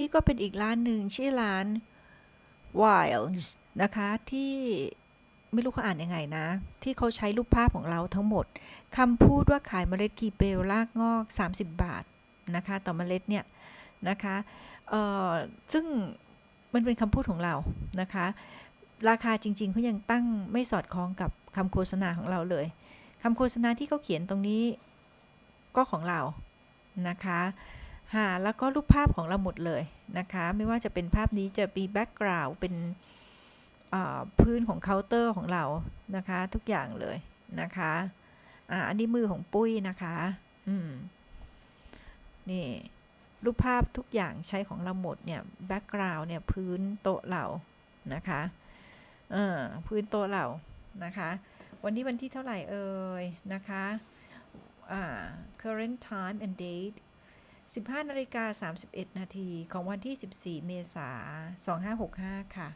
นี่ก็เป็นอีกร้านหนึ่งชื่อร้าน Wilds นะคะที่ไม่รู้เขาอ่านยังไงนะ ที่เขาใช้รูปภาพของเราทั้งหมดคำพูดว่าขายเมล็ดกีเบลรากงอก 30 บาทนะคะต่อเมล็ดเนี่ยนะคะเอ่อซึ่งมันเป็นคำพูดของเรานะคะ ราคาจริงๆเขายังตั้งไม่สอดคล้องกับคำโฆษณาของเราเลยคำโฆษณาที่เขาเขียนตรงนี้ก็ของเรานะคะ หาแล้วก็รูปภาพของเราหมดเลยนะคะ ไม่ว่าจะเป็นภาพนี้จะมีแบ็กกราวด์เป็นพื้นของเคาน์เตอร์ของเรานะคะ ทุกอย่างเลยนะคะอ่าอันนี้มือของปุ้ยนะคะอืมนี่รูปภาพทุกอย่างใช้ของเราหมดเนี่ยแบ็กกราวด์เนี่ยพื้นโต๊ะเรานะคะเออพื้นโต๊ะเรานะคะ วันนี้วันที่เท่าไหร่เอ่ยนะคะอ่า current time and date 15นาฬิกา31 นาทีของวันที่ 14 เมษายน2565 ค่ะ